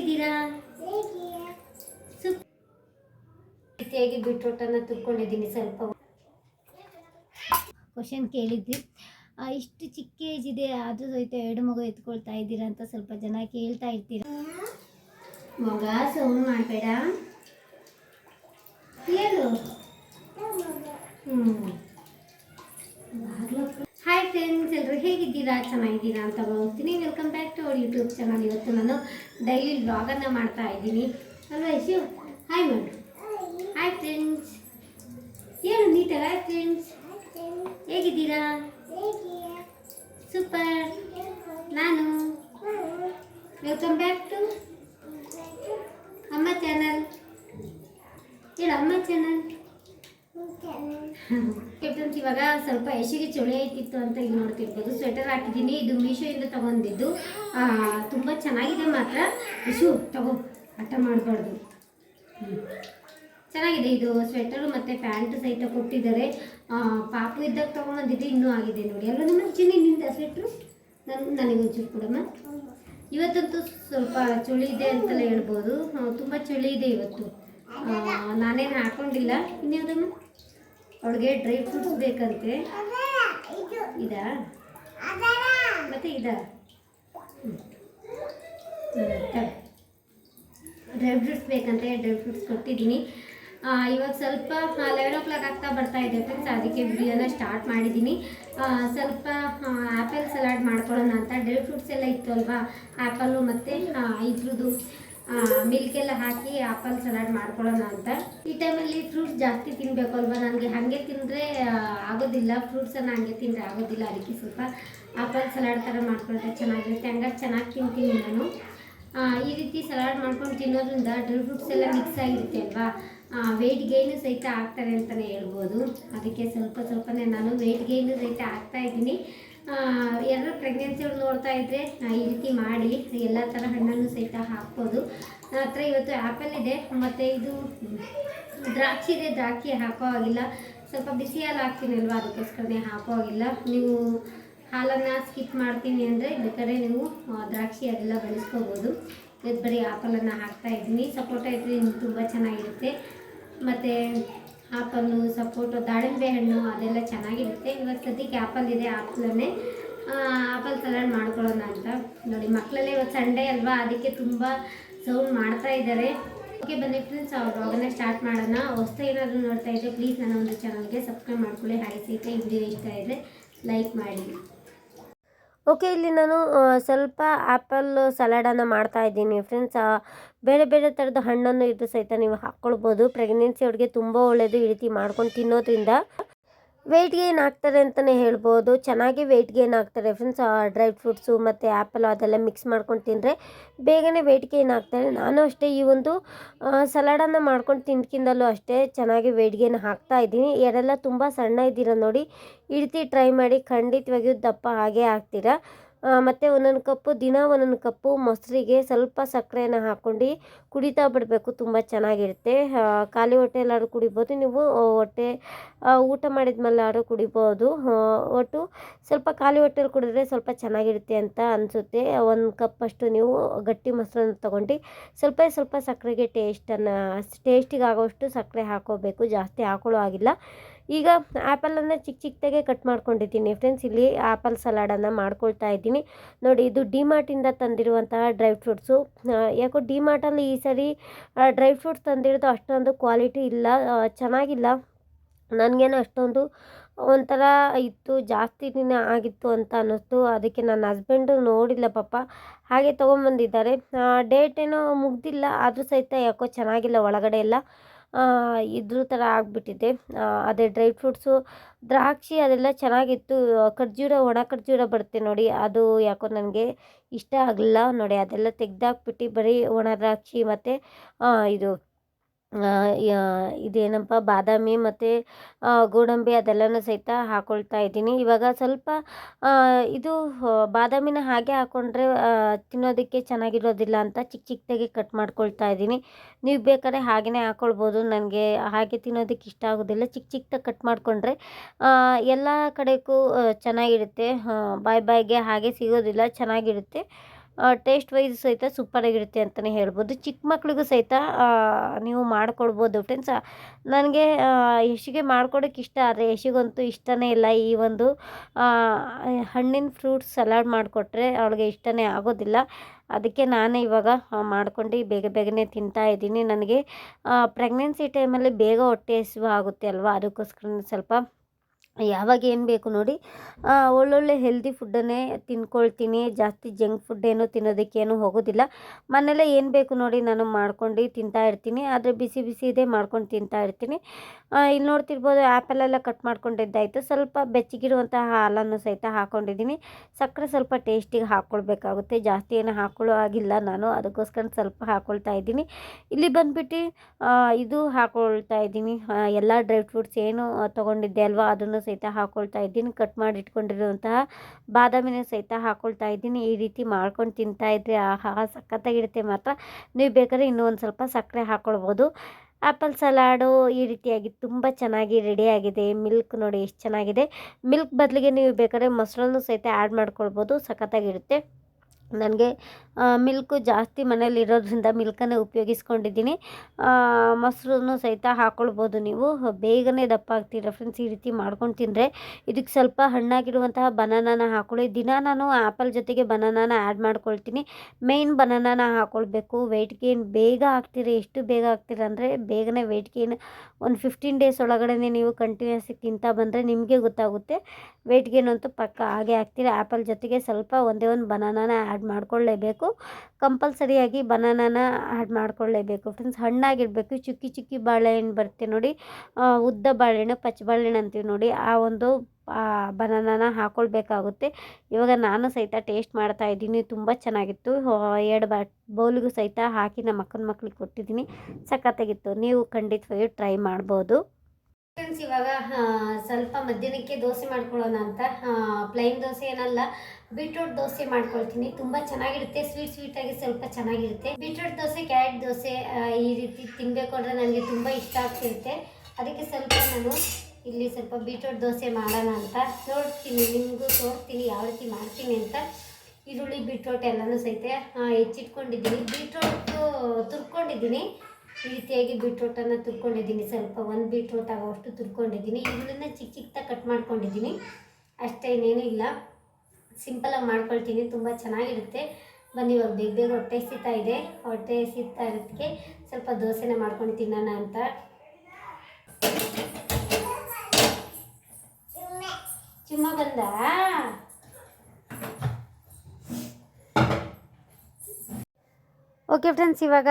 ಹೇಗಿದ್ದೀರಾ? ರೀತಿಯಾಗಿ ಬೀಟ್ರೋಟನ್ನು ತುರ್ಕೊಂಡಿದ್ದೀನಿ ಸ್ವಲ್ಪ ಕ್ವಶನ್ ಕೇಳಿದ್ವಿ ಇಷ್ಟು ಚಿಕ್ಕ ಏಜ್ ಇದೆ ಅದು ಸಹಿತ ಎರಡು ಮಗು ಎತ್ಕೊಳ್ತಾ ಇದ್ದೀರಾ ಅಂತ ಸ್ವಲ್ಪ ಜನ ಕೇಳ್ತಾ ಇರ್ತೀರ? ಮಗ ಸೌಂಡ್ ಮಾಡಬೇಡ. ಹೇಳು. ಹ್ಞೂ ಹಾಯ್ ಫ್ರೆಂಡ್ಸ್ ಎಲ್ಲರೂ ಹೇಗಿದ್ದೀರಾ? ಚೆನ್ನಾಗಿದ್ದೀರಾ ಅಂತ ಹೋಗ್ತೀನಿ welcome back to our YouTube channel ಇವತ್ತು ನಾನು ಡೈಲಿ ವ್ಲಾಗನ್ನು ಮಾಡ್ತಾ ಇದ್ದೀನಿ. ಅಲ್ವಾ ಯಶು? ಹಾಯ್ ಮಾಡು ಹಾಯ್ ಫ್ರೆಂಡ್ಸ್ ಏನು ನೀಟಾಗ ಹಾಯ್ ಫ್ರೆಂಡ್ಸ್ ಹೇಗಿದ್ದೀರಾ? ಸೂಪರ್ ನಾನು. ವೆಲ್ಕಮ್ ಬ್ಯಾಕ್ ಟು ಅಮ್ಮ ಚಾನಲ್ ಹೇಳು, ಅಮ್ಮ ಚಾನಲ್ ಫ್ರೆಂಡ್ಸ್ ಇವಾಗ ಸ್ವಲ್ಪ ಯಶಿಗೆ ಚಳಿ ಆಯ್ತಿತ್ತು ಅಂತ ಈಗ ನೋಡ್ತಿರ್ಬೋದು. ಸ್ವೆಟರ್ ಹಾಕಿದ್ದೀನಿ. ಇದು ಮೀಶೋಯಿಂದ ತಗೊಂಡಿದ್ದು. ತುಂಬ ಚೆನ್ನಾಗಿದೆ ಮಾತ್ರ. ಯಶು ತಗೋ. ಹಠ ಮಾಡಬಾರ್ದು. ಚೆನ್ನಾಗಿದೆ ಇದು ಸ್ವೆಟರು ಮತ್ತು ಪ್ಯಾಂಟ್ ಸಹಿತ ಕೊಟ್ಟಿದ್ದಾರೆ. ಪಾಪು ಇದ್ದಾಗ ತೊಗೊಂಬಂದಿದ್ದು ಇನ್ನೂ ಆಗಿದೆ ನೋಡಿ. ಅಲ್ವಾ ನಮ್ಮ ಚಿನ್ನಿ ನಿಂದ ಸ್ವೆಟ್ರು ನನ್ನ ನನಗೊಂಚೂರು ಕೊಡಮ್ಮ. ಇವತ್ತಂತೂ ಸ್ವಲ್ಪ ಚಳಿ ಇದೆ ಅಂತಲೇ ಹೇಳ್ಬೋದು. ತುಂಬ ಚಳಿ ಇದೆ ಇವತ್ತು. ನಾನೇನು ಹಾಕೊಂಡಿಲ್ಲ. ಇನ್ಯಾವುದಮ್ಮ? ಅವಳಿಗೆ ಡ್ರೈ ಫ್ರೂಟ್ಸ್ ಬೇಕಂತೆ. ಇದಾ? ಮತ್ತೆ ಇದಾ? ಡ್ರೈ ಫ್ರೂಟ್ಸ್ ಬೇಕಂತೆ, ಡ್ರೈ ಫ್ರೂಟ್ಸ್ ಕೊಟ್ಟಿದ್ದೀನಿ. ಇವಾಗ ಸ್ವಲ್ಪ ಲೆವೆನ್ ಓ ಕ್ಲಾಕ್ ಆಗ್ತಾ ಬರ್ತಾ ಇದೆ ಫ್ರೆಂಡ್ಸ್ ಅದಕ್ಕೆ ವಿಡಿಯೋನ ಸ್ಟಾರ್ಟ್ ಮಾಡಿದ್ದೀನಿ. ಸ್ವಲ್ಪ ಆ್ಯಪಲ್ ಸಲಾಡ್ ಮಾಡ್ಕೊಳ್ಳೋಣ ಅಂತ. ಡ್ರೈ ಫ್ರೂಟ್ಸ್ ಎಲ್ಲ ಇತ್ತು ಅಲ್ವಾ? ಆ್ಯಪಲ್ಲು ಮತ್ತು ಇದ್ರದ್ದು. ಮಿಲ್ಕ್ ಎಲ್ಲ ಹಾಕಿ ಆಪಲ್ ಸಲಾಡ್ ಮಾಡ್ಕೊಳ್ಳೋಣ ಅಂತ. ಈ ಟೈಮಲ್ಲಿ ಫ್ರೂಟ್ಸ್ ಜಾಸ್ತಿ ತಿನ್ನಬೇಕು ಅಲ್ವಾ ನನಗೆ ಹಾಗೆ ತಿಂದರೆ ಆಗೋದಿಲ್ಲ. ಫ್ರೂಟ್ಸನ್ನು ಹಾಗೆ ತಿಂದರೆ ಆಗೋದಿಲ್ಲ. ಅದಕ್ಕೆ ಸ್ವಲ್ಪ ಆಪಲ್ ಸಲಾಡ್ ಥರ ಮಾಡ್ಕೊಂಡ್ರೆ ಚೆನ್ನಾಗಿರುತ್ತೆ. ಹಂಗಾಗಿ ಚೆನ್ನಾಗಿ ತಿಂತೀನಿ ನಾನು. ಈ ರೀತಿ ಸಲಾಡ್ ಮಾಡ್ಕೊಂಡು ತಿನ್ನೋದ್ರಿಂದ ಡ್ರೈ ಫ್ರೂಟ್ಸ್ ಎಲ್ಲ ಮಿಕ್ಸ್ ಆಗಿರುತ್ತೆ ಅಲ್ವಾ? ವೆಯ್ಟ್ ಗೈನು ಸಹಿತ ಆಗ್ತಾರೆ ಅಂತಲೇ ಹೇಳ್ಬೋದು. ಅದಕ್ಕೆ ಸ್ವಲ್ಪ ಸ್ವಲ್ಪನೇ ನಾನು ವೆಯ್ಟ್ ಗೈನು ಸಹಿತ ಆಗ್ತಾ ಇದ್ದೀನಿ. ಎಲ್ಲರೂ ಪ್ರೆಗ್ನೆನ್ಸಿ ಅವ್ರು ನೋಡ್ತಾ ಇದ್ದರೆ ಈ ರೀತಿ ಮಾಡಿ, ಎಲ್ಲ ಥರ ಹಣ್ಣನ್ನು ಸಹಿತ ಹಾಕ್ಬೋದು. ನನ್ನ ಹತ್ರ ಇವತ್ತು ಆ್ಯಪಲ್ ಇದೆ, ಮತ್ತು ಇದು ದ್ರಾಕ್ಷಿ ಇದೆ. ದ್ರಾಕ್ಷಿ ಹಾಕೋ ಆಗಿಲ್ಲ ಸ್ವಲ್ಪ ಬಿಸಿ ಹಾಲು ಹಾಕ್ತೀನಿ ಅಲ್ವಾ ಅದಕ್ಕೋಸ್ಕರನೇ ಹಾಕೋ ಆಗಿಲ್ಲ ನೀವು ಹಾಲನ್ನು ಸ್ಕಿಪ್ ಮಾಡ್ತೀನಿ ಅಂದರೆ ಬೇಕಾದ್ರೆ ನೀವು ದ್ರಾಕ್ಷಿ ಅದೆಲ್ಲ ಬೆಳೆಸ್ಕೋಬೋದು. ಇವತ್ತು ಬರೀ ಆ್ಯಪಲನ್ನು ಹಾಕ್ತಾ ಇದ್ದೀನಿ. ಸಪೋಟ ಇದ್ದರೆ ನಿಮ್ಗೆ ತುಂಬ ಚೆನ್ನಾಗಿರುತ್ತೆ. ಮತ್ತು ಆಪಲ್ಲು ಸಪೋಟು ದಾಳಿಂಬೆ ಹಣ್ಣು ಅದೆಲ್ಲ ಚೆನ್ನಾಗಿರುತ್ತೆ. ಇವತ್ತು ಸದ್ಯಕ್ಕೆ ಆಪಲ್ ಇದೆ ಆಪಲನ್ನೇ ಆಪಲ್ ಸಲಾಡ್ ಮಾಡ್ಕೊಳ್ಳೋಣ ಅಂತ. ನೋಡಿ, ಮಕ್ಕಳಲ್ಲೇ ಇವತ್ತು ಸಂಡೇ ಅಲ್ವಾ, ಅದಕ್ಕೆ ತುಂಬ ಸೌಂಡ್ ಮಾಡ್ತಾ ಇದ್ದಾರೆ. ಓಕೆ, ಬನ್ನಿ ಫ್ರೆಂಡ್ಸ್ ಅವ್ರ ಬ್ಲಾಗನ್ನ ಸ್ಟಾರ್ಟ್ ಮಾಡೋಣ. ಹೊಸ ಏನಾದರೂ ನೋಡ್ತಾ ಇದ್ದರೆ ಪ್ಲೀಸ್ ನನ್ನ ಒಂದು ಚಾನಲ್ಗೆ ಸಬ್ಸ್ಕ್ರೈಬ್ ಮಾಡ್ಕೊಳ್ಳಿ. ಹಾಗೆ ಸಹಿತ ಈ ವಿಡಿಯೋ ಇಷ್ಟ ಇದ್ದರೆ ಲೈಕ್ ಮಾಡಿ. ಓಕೆ, ಇಲ್ಲಿ ನಾನು ಸ್ವಲ್ಪ ಆ್ಯಪಲ್ ಸಲಾಡನ್ನು ಮಾಡ್ತಾ ಇದ್ದೀನಿ. ಫ್ರೆಂಡ್ಸ್ ಬೇರೆ ಬೇರೆ ಥರದ ಹಣ್ಣನ್ನು ಇದು ಸಹಿತ ನೀವು ಹಾಕ್ಕೊಳ್ಬೋದು. ಪ್ರೆಗ್ನೆನ್ಸಿ ಅವ್ರಿಗೆ ತುಂಬ ಒಳ್ಳೆಯದು ಈ ರೀತಿ ಮಾಡ್ಕೊಂಡು ತಿನ್ನೋದ್ರಿಂದ. ವೆಯ್ಟ್ ಗೇನ್ ಆಗ್ತಾರೆ ಅಂತಲೇ ಹೇಳ್ಬೋದು. ಚೆನ್ನಾಗಿ ವೆಯ್ಟ್ ಗೇನ್ ಆಗ್ತಾರೆ ಫ್ರೆಂಡ್ಸ್ ಡ್ರೈ ಫ್ರೂಟ್ಸು ಮತ್ತು ಆ್ಯಪಲ್ ಅದೆಲ್ಲ ಮಿಕ್ಸ್ ಮಾಡ್ಕೊಂಡು ತಿಂದರೆ ಬೇಗನೆ ವೆಯ್ಟ್ ಗೇನ್ ಆಗ್ತಾರೆ ನಾನು ಅಷ್ಟೇ ಈ ಒಂದು ಸಲಾಡನ್ನು ಮಾಡ್ಕೊಂಡು ತಿಂದ್ಕಿಂದಲೂ ಅಷ್ಟೇ ಚೆನ್ನಾಗಿ ವೆಯ್ಟ್ ಗೇನ್ ಹಾಕ್ತಾ ಇದ್ದೀನಿ. ಯಾರೆಲ್ಲ ತುಂಬ ಸಣ್ಣ ಇದ್ದೀರ ನೋಡಿ. ಈ ಟ್ರೈ ಮಾಡಿ ಖಂಡಿತವಾಗಿಯೂ ದಪ್ಪ ಹಾಗೇ ಆಗ್ತೀರಾ ಮತ್ತು ಒಂದೊಂದು ಕಪ್ಪು, ದಿನ ಒಂದೊಂದು ಕಪ್ಪು ಮೊಸರಿಗೆ ಸ್ವಲ್ಪ ಸಕ್ಕರೆನ ಹಾಕ್ಕೊಂಡು ಕುಡಿತಾ ಬಿಡಬೇಕು. ತುಂಬ ಚೆನ್ನಾಗಿರುತ್ತೆ. ಖಾಲಿ ಹೊಟ್ಟೆಲ್ಲಾದ್ರೂ ಕುಡಿಬೋದು. ನೀವು ಹೊಟ್ಟೆ ಹೊಟ್ಟೆ ಮಾಡಿದ ಊಟ ಮಾಡಿದ್ಮೇಲಾದ್ರೂ ಕುಡಿಬೋದು. ಒಟ್ಟು ಸ್ವಲ್ಪ ಖಾಲಿ ಹೊಟ್ಟೆಲಿ ಕುಡಿದ್ರೆ ಸ್ವಲ್ಪ ಚೆನ್ನಾಗಿರುತ್ತೆ ಅಂತ ಅನಿಸುತ್ತೆ. ಒಂದು ಕಪ್ ಅಷ್ಟು ನೀವು ಗಟ್ಟಿ ಮೊಸರನ್ನು ತೊಗೊಂಡು ಸ್ವಲ್ಪ ಸ್ವಲ್ಪ ಸಕ್ಕರೆಗೆ ಟೇಸ್ಟನ್ನು ಟೇಸ್ಟಿಗೆ ಆಗೋಷ್ಟು ಸಕ್ಕರೆ ಹಾಕೋಬೇಕು. ಜಾಸ್ತಿ ಹಾಕೊಳ್ಳೋ ಆಗಿಲ್ಲ ಈಗ ಆ್ಯಪಲನ್ನು ಚಿಕ್ಕ ಚಿಕ್ಕದಾಗೆ ಕಟ್ ಮಾಡ್ಕೊಂಡಿದ್ದೀನಿ. ಫ್ರೆಂಡ್ಸ್ ಇಲ್ಲಿ ಆ್ಯಪಲ್ ಸಲಾಡನ್ನು ಮಾಡ್ಕೊಳ್ತಾ ಇದ್ದೀನಿ. ನೋಡಿ, ಇದು ಡಿಮಾರ್ಟಿಂದ ತಂದಿರುವಂತಹ ಡ್ರೈ ಫ್ರೂಟ್ಸು ಯಾಕೋ ಡಿಮಾರ್ಟಲ್ಲಿ ಈ ಸರಿ ಡ್ರೈ ಫ್ರೂಟ್ಸ್ ತಂದಿರೋದು ಅಷ್ಟೊಂದು ಕ್ವಾಲಿಟಿ ಇಲ್ಲ. ಚೆನ್ನಾಗಿಲ್ಲ. ನನಗೇನು ಅಷ್ಟೊಂದು ಒಂಥರ ಇತ್ತು ಜಾಸ್ತಿ ದಿನ ಆಗಿತ್ತು ಅಂತ ಅನ್ನಿಸ್ತು. ಅದಕ್ಕೆ ನನ್ನ ಹಸ್ಬೆಂಡು ನೋಡಿಲ್ಲ ಪಾಪ. ಹಾಗೆ ತೊಗೊಂಬಂದಿದ್ದಾರೆ. ಡೇಟ್ ಏನೋ ಮುಗ್ದಿಲ್ಲ. ಆದರೂ ಸಹಿತ ಯಾಕೋ ಚೆನ್ನಾಗಿಲ್ಲ, ಒಳಗಡೆ ಎಲ್ಲ. ಇದ್ರ ಥರ ಆಗಿಬಿಟ್ಟಿದೆ. ಅದೇ ಡ್ರೈ ಫ್ರೂಟ್ಸು, ದ್ರಾಕ್ಷಿ ಅದೆಲ್ಲ ಚೆನ್ನಾಗಿತ್ತು. ಖರ್ಜೂರ, ಒಣ ಖರ್ಜೂರ ಬರುತ್ತೆ ನೋಡಿ. ಅದು ಯಾಕೋ ನನಗೆ ಇಷ್ಟ ಆಗಲಿಲ್ಲ ನೋಡಿ. ಅದೆಲ್ಲ ತೆಗ್ದಾಕ್ಬಿಟ್ಟು ಬರೀ ಒಣ ದ್ರಾಕ್ಷಿ ಮತ್ತು ಇದು ಇದೇನಪ್ಪ, ಬಾದಾಮಿ ಮತ್ತು ಗೋಡಂಬಿ ಅದೆಲ್ಲನೂ ಸಹಿತ ಹಾಕ್ಕೊಳ್ತಾ ಇದ್ದೀನಿ. ಇವಾಗ ಸ್ವಲ್ಪ ಇದು ಬಾದಾಮಿನ ಹಾಗೆ ಹಾಕ್ಕೊಂಡ್ರೆ ತಿನ್ನೋದಕ್ಕೆ ಚೆನ್ನಾಗಿರೋದಿಲ್ಲ ಅಂತ ಚಿಕ್ಕ ಚಿಕ್ಕದಾಗಿ ಕಟ್ ಮಾಡ್ಕೊಳ್ತಾ ಇದ್ದೀನಿ. ನೀವು ಬೇಕಾದ್ರೆ ಹಾಗೆಯೇ ಹಾಕ್ಕೊಳ್ಬೋದು ನನಗೆ ಹಾಗೆ ತಿನ್ನೋದಕ್ಕೆ ಇಷ್ಟ ಆಗೋದಿಲ್ಲ. ಚಿಕ್ಕ ಚಿಕ್ಕದಾಗಿ ಕಟ್ ಮಾಡಿಕೊಂಡ್ರೆ ಎಲ್ಲ ಕಡೆಗೂ ಚೆನ್ನಾಗಿರುತ್ತೆ. ಬಾಯ್ ಬಾಯ್ಗೆ ಹಾಗೆ ಸಿಗೋದಿಲ್ಲ. ಚೆನ್ನಾಗಿರುತ್ತೆ. ಟೇಸ್ಟ್ ವೈಸ್ ಸಹಿತ ಸೂಪರಾಗಿರುತ್ತೆ ಅಂತಲೇ ಹೇಳ್ಬೋದು. ಚಿಕ್ಕ ಮಕ್ಳಿಗೂ ಸಹಿತ ನೀವು ಮಾಡಿಕೊಡ್ಬೋದು ಫ್ರೆಂಡ್ಸ್ ನನಗೆ ಯಶಿಗೆ ಮಾಡ್ಕೊಡೋಕೆ ಇಷ್ಟ, ಆದರೆ ಯಶಿಗಂತೂ ಇಷ್ಟನೇ ಇಲ್ಲ. ಈ ಒಂದು ಹಣ್ಣಿನ ಫ್ರೂಟ್ಸ್ ಸಲಾಡ್ ಮಾಡಿಕೊಟ್ರೆ ಅವಳಿಗೆ ಇಷ್ಟನೇ ಆಗೋದಿಲ್ಲ. ಅದಕ್ಕೆ ನಾನೇ ಇವಾಗ ಮಾಡ್ಕೊಂಡು ಬೇಗ ಬೇಗನೆ ತಿಂತಾ ಇದ್ದೀನಿ. ನನಗೆ ಪ್ರೆಗ್ನೆನ್ಸಿ ಟೈಮಲ್ಲಿ ಬೇಗ ಹೊಟ್ಟೆ ಹಸಿವು ಆಗುತ್ತೆ ಅಲ್ವಾ? ಅದಕ್ಕೋಸ್ಕರ ಸ್ವಲ್ಪ ಯಾವಾಗ ಏನು ಬೇಕು ನೋಡಿ ಒಳ್ಳೊಳ್ಳೆ ಹೆಲ್ದಿ ಫುಡ್ಡನ್ನೇ ತಿನ್ಕೊಳ್ತೀನಿ. ಜಾಸ್ತಿ ಜಂಕ್ ಫುಡ್ ಏನು ತಿನ್ನೋದಕ್ಕೇನು ಹೋಗೋದಿಲ್ಲ. ಮನೆಯಲ್ಲೇ ಏನು ಬೇಕು ನೋಡಿ ನಾನು ಮಾಡ್ಕೊಂಡು ತಿಂತಾ ಇರ್ತೀನಿ. ಆದರೆ ಬಿಸಿ ಬಿಸಿ ಇದೆ, ಮಾಡ್ಕೊಂಡು ತಿಂತಾ ಇರ್ತೀನಿ. ಇಲ್ಲಿ ನೋಡ್ತಿರ್ಬೋದು ಆ್ಯಪಲೆಲ್ಲ ಕಟ್ ಮಾಡ್ಕೊಂಡಿದ್ದಾಯಿತು. ಸ್ವಲ್ಪ ಬೆಚ್ಚಗಿರುವಂತಹ ಹಾಲನ್ನು ಸಹಿತ ಹಾಕ್ಕೊಂಡಿದ್ದೀನಿ ಸಕ್ಕರೆ ಸ್ವಲ್ಪ ಟೇಸ್ಟಿಗೆ ಹಾಕ್ಕೊಳ್ಬೇಕಾಗುತ್ತೆ ಜಾಸ್ತಿ ಏನು ಹಾಕ್ಕೊಳ್ಳೋ ಆಗಿಲ್ಲ ನಾನು. ಅದಕ್ಕೋಸ್ಕರ ಸ್ವಲ್ಪ ಹಾಕ್ಕೊಳ್ತಾ ಇದ್ದೀನಿ. ಇಲ್ಲಿ ಬಂದುಬಿಟ್ಟು ಇದು ಹಾಕ್ಕೊಳ್ತಾ ಇದ್ದೀನಿ. ಎಲ್ಲ ಡ್ರೈ ಫ್ರೂಟ್ಸ್ ಏನು ತೊಗೊಂಡಿದ್ದೆ ಅಲ್ವಾ? ಅದನ್ನು ಸಹಿತ ಹಾಕ್ಕೊಳ್ತಾ ಇದ್ದೀನಿ ಕಟ್ ಮಾಡಿ ಇಟ್ಕೊಂಡಿರುವಂತಹ ಬಾದಾಮಿನ ಸಹಿತ ಹಾಕ್ಕೊಳ್ತಾ ಇದ್ದೀನಿ. ಈ ರೀತಿ ಮಾಡ್ಕೊಂಡು ತಿಂತಾ ಇದ್ರೆ ಆಹಾ ಸಖತ್ತಾಗಿರುತ್ತೆ ಮಾತ್ರ. ನೀವು ಬೇಕಾದ್ರೆ ಇನ್ನೂ ಒಂದು ಸ್ವಲ್ಪ ಸಕ್ಕರೆ ಹಾಕ್ಕೊಳ್ಬೋದು ಆ್ಯಪಲ್ ಸಲಾಡು ಈ ರೀತಿಯಾಗಿ ತುಂಬ ಚೆನ್ನಾಗಿ ರೆಡಿಯಾಗಿದೆ ಮಿಲ್ಕ್ ನೋಡಿ ಎಷ್ಟು ಚೆನ್ನಾಗಿದೆ. ಮಿಲ್ಕ್ ಬದಲಿಗೆ ನೀವು ಬೇಕಾದ್ರೆ ಮೊಸರನ್ನು ಸಹಿತ ಆ್ಯಡ್ ಮಾಡ್ಕೊಳ್ಬೋದು. ಸಖತ್ತಾಗಿರುತ್ತೆ ನನಗೆ ಮಿಲ್ಕು ಜಾಸ್ತಿ ಮನೇಲಿ ಇರೋದ್ರಿಂದ ಮಿಲ್ಕನ್ನೇ ಉಪಯೋಗಿಸ್ಕೊಂಡಿದ್ದೀನಿ. ಮೊಸರನ್ನು ಸಹಿತ ಹಾಕ್ಕೊಳ್ಬೋದು ನೀವು. ಬೇಗನೆ ದಪ್ಪ ಆಗ್ತೀರ ಫ್ರೆಂಡ್ಸ್ ಈ ರೀತಿ ಮಾಡ್ಕೊಂಡು ತಿಂದರೆ ಇದಕ್ಕೆ ಸ್ವಲ್ಪ ಹಣ್ಣಾಗಿರುವಂತಹ ಬನಾನಾನ ಹಾಕ್ಕೊಳ್ಳಿ ದಿನ ನಾನು ಆ್ಯಪಲ್ ಜೊತೆಗೆ ಬನಾನಾನ ಆ್ಯಡ್ ಮಾಡ್ಕೊಳ್ತೀನಿ. ಮೇಯ್ನ್ ಬನಾನಾನ ಹಾಕ್ಕೊಳ್ಬೇಕು ವೆಯ್ಟ್ ಗೇನ್ ಬೇಗ ಆಗ್ತೀರ, ಎಷ್ಟು ಬೇಗ ಆಗ್ತೀರ ಅಂದರೆ ಬೇಗನೆ ವೆಯ್ಟ್ ಗೇನ್ ಒಂದು ಫಿಫ್ಟೀನ್ ಡೇಸ್ ಒಳಗಡೆ ನೀವು ಕಂಟಿನ್ಯೂಸ್ ತಿಂತಾ ಬಂದರೆ ನಿಮಗೆ ಗೊತ್ತಾಗುತ್ತೆ. ವೆಯ್ಟ್ ಗೇನ್ ಅಂತೂ ಪಕ್ಕ ಹಾಗೆ ಆಗ್ತೀರ. ಆ್ಯಪಲ್ ಜೊತೆಗೆ ಸ್ವಲ್ಪ ಒಂದೇ ಒಂದು ಬನಾನಾನ ಆ್ಯಡ್ ಮಾಡ್ಕೊಳ್ಳೇಬೇಕು. ಕಂಪಲ್ಸರಿಯಾಗಿ ಬನಾನಾನ ಆ್ಯಡ್ ಮಾಡ್ಕೊಳ್ಳೇಬೇಕು. ಫ್ರೆಂಡ್ಸ್ ಹಣ್ಣಾಗಿರಬೇಕು. ಚುಕ್ಕಿ ಚುಕ್ಕಿ ಬಾಳೆಹಣ್ಣು ಬರುತ್ತೆ ನೋಡಿ. ಉದ್ದ ಬಾಳೆಹಣ್ಣು ಪಚ್ಚ ಬಾಳೆಹಣ್ಣು ಅಂತೀವಿ ನೋಡಿ. ಆ ಒಂದು ಬನಾನಾನ ಹಾಕ್ಕೊಳ್ಬೇಕಾಗುತ್ತೆ ಇವಾಗ ನಾನು ಸಹಿತ ಟೇಸ್ಟ್ ಮಾಡ್ತಾ ಇದ್ದೀನಿ. ತುಂಬ ಚೆನ್ನಾಗಿತ್ತು. ಎರಡು ಬಾ, ಬೌಲಿಗೂ ಸಹಿತ ಹಾಕಿ ನಮ್ಮ ಅಕ್ಕನ ಮಕ್ಳಿಗೆ ಕೊಟ್ಟಿದ್ದೀನಿ. ಸಖತ್ತಾಗಿತ್ತು. ನೀವು ಖಂಡಿತವಾಗಿಯೂ ಟ್ರೈ ಮಾಡ್ಬೋದು. ಫ್ರೆಂಡ್ಸ್ ಇವಾಗ ಸ್ವಲ್ಪ ಮಧ್ಯಾಹ್ನಕ್ಕೆ ದೋಸೆ ಮಾಡ್ಕೊಳ್ಳೋಣ ಅಂತ. ಪ್ಲೈನ್ ದೋಸೆ ಏನಲ್ಲ ಬೀಟ್ರೂಟ್ ದೋಸೆ ಮಾಡ್ಕೊಳ್ತೀನಿ. ತುಂಬ ಚೆನ್ನಾಗಿರುತ್ತೆ ಸ್ವೀಟ್ ಸ್ವೀಟಾಗಿ ಸ್ವಲ್ಪ ಚೆನ್ನಾಗಿರುತ್ತೆ. ಬೀಟ್ರೂಟ್ ದೋಸೆ ಕ್ಯಾರೆಟ್ ದೋಸೆ ಈ ರೀತಿ ತಿನ್ನಬೇಕು ಅಂದರೆ ನನಗೆ ತುಂಬ ಇಷ್ಟ ಆಗ್ತಿರುತ್ತೆ. ಅದಕ್ಕೆ ಸ್ವಲ್ಪ ನಾನು ಇಲ್ಲಿ ಸ್ವಲ್ಪ ಬೀಟ್ರೂಟ್ ದೋಸೆ ಮಾಡೋಣ ಅಂತ. ನೋಡ್ತೀನಿ, ನಿಮಗೂ ತೋರ್ತೀನಿ ಯಾವ ರೀತಿ ಮಾಡ್ತೀನಿ ಅಂತ. ಈರುಳ್ಳಿ ಬೀಟ್ರೋಟ್ ಎಲ್ಲನೂ ಸಹಿತ ಹೆಚ್ಚಿಟ್ಕೊಂಡಿದ್ದೀನಿ. ಬೀಟ್ರೋಟು ತುರ್ಕೊಂಡಿದ್ದೀನಿ. ಈ ರೀತಿಯಾಗಿ ಬೀಟ್ರೋಟನ್ನು ತುರ್ಕೊಂಡಿದ್ದೀನಿ. ಸ್ವಲ್ಪ ಒಂದು ಬೀಟ್ರೋಟ್ ಆಗೋಷ್ಟು ತುರ್ಕೊಂಡಿದ್ದೀನಿ. ಇದನ್ನ ಚಿಕ್ಕ ಚಿಕ್ಕದಾಗಿ ಕಟ್ ಮಾಡ್ಕೊಂಡಿದ್ದೀನಿ. ಅಷ್ಟೇ ಇನ್ನೇನು ಇಲ್ಲ. ಸಿಂಪಲಾಗಿ ಮಾಡ್ಕೊಳ್ತೀನಿ. ತುಂಬ ಚೆನ್ನಾಗಿರುತ್ತೆ. ಬನ್ನಿ ಇವಾಗ ಬೇಗ ಬೇಗ ಹೊಟ್ಟೆ ಸಿಗ್ತಾ ಇದೆ. ಹೊಟ್ಟೆ ಸಿಗ್ತಾ ಇರೋದಕ್ಕೆ ಸ್ವಲ್ಪ ದೋಸೆನ ಮಾಡ್ಕೊಂಡು ತಿನ್ನೋಣ ಅಂತ. ಚುಮ್ಮ ಬಂದ? ಓಕೆ ಫ್ರೆಂಡ್ಸ್ ಇವಾಗ